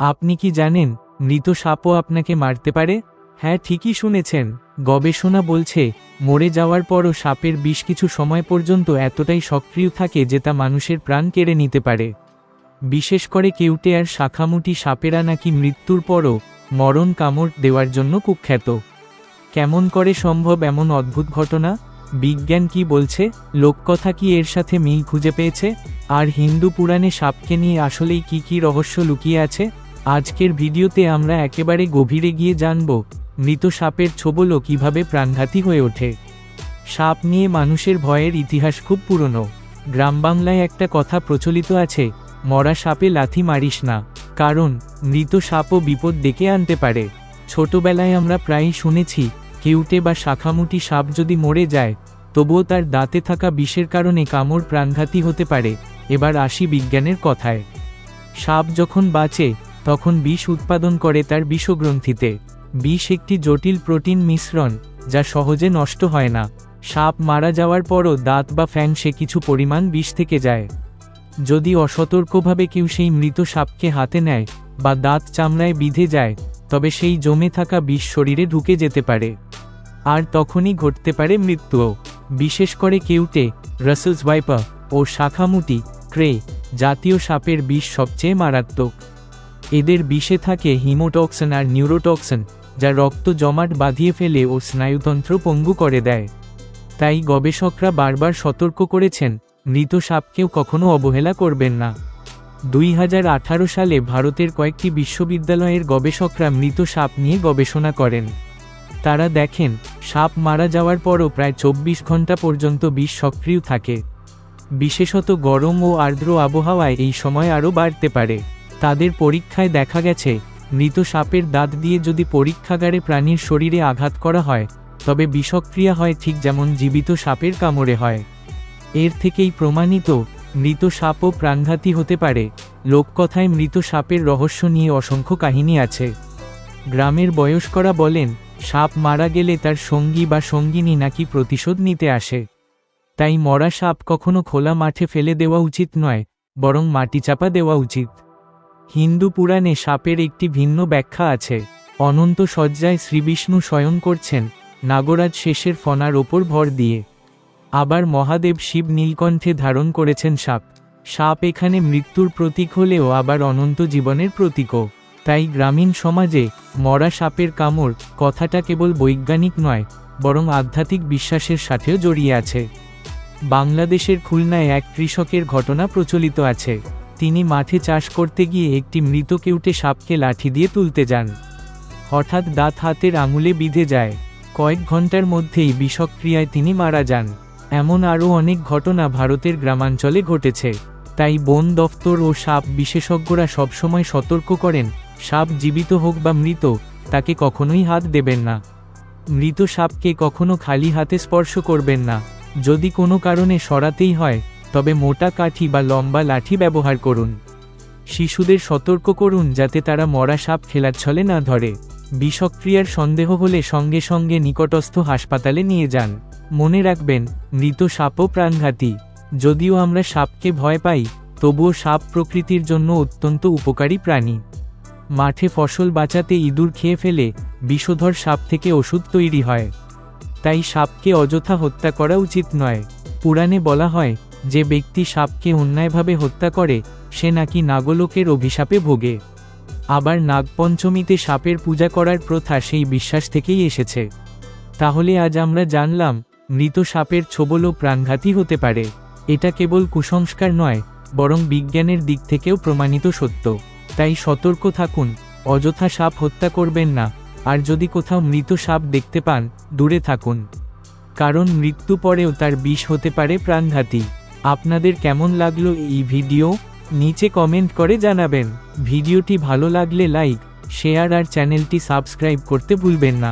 আপনি কি জানেন, মৃত সাপও আপনাকে মারতে পারে? হ্যাঁ ঠিকই শুনেছেন। গবেষণা বলছে, মরে যাওয়ার পরও সাপের বিষ কিছু সময় পর্যন্ত এতটাই সক্রিয় থাকে যে তা মানুষের প্রাণ কেড়ে নিতে পারে। বিশেষ করে কেউটে আর শাখামুটি সাপেরা নাকি মৃত্যুর পরও মরণ কামড় দেওয়ার জন্য কুখ্যাত। কেমন করে সম্ভব এমন অদ্ভুত ঘটনা? বিজ্ঞান কি বলছে? লোককথা কি এর সাথে মিল খুঁজে পেয়েছে? আর হিন্দু পুরাণে সাপকে নিয়ে আসলেই কি কি রহস্য লুকিয়ে আছে? আজকের ভিডিওতে আমরা একেবারে গভীরে গিয়ে জানব, মৃত সাপের ছোবলও কীভাবে প্রাণঘাতী হয়ে ওঠে। সাপ নিয়ে মানুষের ভয়ের ইতিহাস খুব পুরনো। গ্রাম বাংলায় একটা কথা প্রচলিত আছে, মরা সাপে লাথি মারিস না, কারণ মৃত সাপও বিপদ ডেকে আনতে পারে। ছোটবেলায় আমরা প্রায়ই শুনেছি, কেউটে বা শাখামুটি সাপ যদি মরে যায়, তবুও তার দাঁতে থাকা বিষের কারণে কামড় প্রাণঘাতী হতে পারে, এবার আসি বিজ্ঞানের কথায়। সাপ যখন বাঁচে তখন বিষ উৎপাদন করে তার বিষগ্রন্থিতে। বিষ একটি জটিল প্রোটিন মিশ্রণ, যা সহজে নষ্ট হয় না। সাপ মারা যাওয়ার পরও দাঁত বা ফ্যাং সে কিছু পরিমাণ বিষ থেকে যায়। যদি অসতর্কভাবে কেউ সেই মৃত সাপকে হাতে নেয়, বা দাঁত চামড়ায় বিঁধে যায়, তবে সেই জমে থাকা বিষ শরীরে ঢুকে যেতে পারে। আর তখনই ঘটতে পারে মৃত্যুও। বিশেষ করে কেউটে, রাসেলস ওয়াইপার ও শাখামুটি, ক্রে, জাতীয় সাপের বিষ সবচেয়ে মারাত্মক। এদের বিষে থাকে হিমোটক্সন আর নিউরোটক্সন, যা রক্ত জমাট বাঁধিয়ে ফেলে ও স্নায়ুতন্ত্র পঙ্গু করে দেয়। তাই গবেষকরা বারবার সতর্ক করেছেন, মৃত সাপকেও কখনো অবহেলা করবেন না। দুই হাজার আঠারো সালে ভারতের কয়েকটি বিশ্ববিদ্যালয়ের গবেষকরা মৃত সাপ নিয়ে গবেষণা করেন। তারা দেখেন, সাপ মারা যাওয়ার পরও প্রায় চব্বিশ ঘণ্টা পর্যন্ত বিষ সক্রিয় থাকে। বিশেষত গরম ও আর্দ্র আবহাওয়ায় এই সময় আরও বাড়তে পারে। তাদের পরীক্ষায় দেখা গেছে, মৃত সাপের দাঁত দিয়ে যদি পরীক্ষাগারে প্রাণীর শরীরে আঘাত করা হয়, তবে বিষক্রিয়া হয় ঠিক যেমন জীবিত সাপের কামড়ে হয়। এর থেকেই প্রমাণিত, মৃত সাপও প্রাণঘাতী হতে পারে, লোককথায় মৃত সাপের রহস্য নিয়ে অসংখ্য কাহিনী আছে। গ্রামের বয়স্করা বলেন, সাপ মারা গেলে তার সঙ্গী বা সঙ্গিনী নাকি প্রতিশোধ নিতে আসে। তাই মরা সাপ কখনো খোলা মাঠে ফেলে দেওয়া উচিত নয়, বরং মাটি চাপা দেওয়া উচিত। হিন্দু পুরাণে সাপের একটি ভিন্ন ব্যাখ্যা আছে। অনন্ত শয্যায় শ্রীবিষ্ণু শয়ন করছেন, নাগরাজ শেষের ফনার ওপর ভর দিয়ে। আবার মহাদেব শিব নীলকণ্ঠে ধারণ করেছেন সাপ। সাপ এখানে মৃত্যুর প্রতীক হলেও আবার অনন্ত জীবনের প্রতীকও। তাই গ্রামীণ সমাজে মরা সাপের কামড় কথাটা কেবল বৈজ্ঞানিক নয়, বরং আধ্যাত্মিক বিশ্বাসের সাথেও জড়িয়ে আছে। বাংলাদেশের খুলনায় এক কৃষকের ঘটনা প্রচলিত আছে। তিনি মাঠে চাষ করতে গিয়ে একটি মৃত কেউটে সাপকে লাঠি দিয়ে তুলতে যান। হঠাৎ দাঁত হাতের আঙুলে বিঁধে যায়। কয়েক ঘণ্টার মধ্যেই বিষক্রিয়ায় তিনি মারা যান। এমন আরও অনেক ঘটনা ভারতের গ্রামাঞ্চলে ঘটেছে। তাই বন দফতর ও সাপ বিশেষজ্ঞরা সবসময় সতর্ক করেন, সাপ জীবিত হোক বা মৃত, তাকে কখনোই হাত দেবেন না। মৃত সাপকে কখনো খালি হাতে স্পর্শ করবেন না। যদি কোনো কারণে সরাতেই হয় তবে মোটা কাঠি বা লম্বা লাঠি ব্যবহার করুন। শিশুদের সতর্ক করুন যাতে তারা মরা সাপ খেলার ছলে না ধরে। বিষক্রিয়ার সন্দেহ হলে সঙ্গে সঙ্গে নিকটস্থ হাসপাতালে নিয়ে যান। মনে রাখবেন, মৃত সাপও প্রাণঘাতী। যদিও আমরা সাপকে ভয় পাই, তবুও সাপ প্রকৃতির জন্য অত্যন্ত উপকারী প্রাণী। মাঠে ফসল বাঁচাতে ইঁদুর খেয়ে ফেলে বিষধর সাপ থেকে ওষুধ তৈরি হয়। তাই সাপকে অযথা হত্যা করা উচিত নয়। পুরাণে বলা হয় যে ব্যক্তি সাপকে অন্যায়ভাবে হত্যা করে, সে নাকি নাগলোকের অভিশাপে ভোগে। আবার নাগপঞ্চমীতে সাপের পূজা করার প্রথা সেই বিশ্বাস থেকেই এসেছে। তাহলে আজ আমরা জানলাম, মৃত সাপের ছোবলও প্রাণঘাতী হতে পারে। এটা কেবল কুসংস্কার নয়, বরং বিজ্ঞানের দিক থেকেও প্রমাণিত সত্য। তাই সতর্ক থাকুন, অযথা সাপ হত্যা করবেন না, আর যদি কোথাও মৃত সাপ দেখতে পান, দূরে থাকুন। কারণ মৃত্যু পরেও তার বিষ হতে পারে প্রাণঘাতী। আপনাদের কেমন লাগল এই ভিডিও? নিচে কমেন্ট করে জানাবেন। ভিডিওটি ভালো লাগলে লাইক শেয়ার আর চ্যানেলটি সাবস্ক্রাইব করতে ভুলবেন না।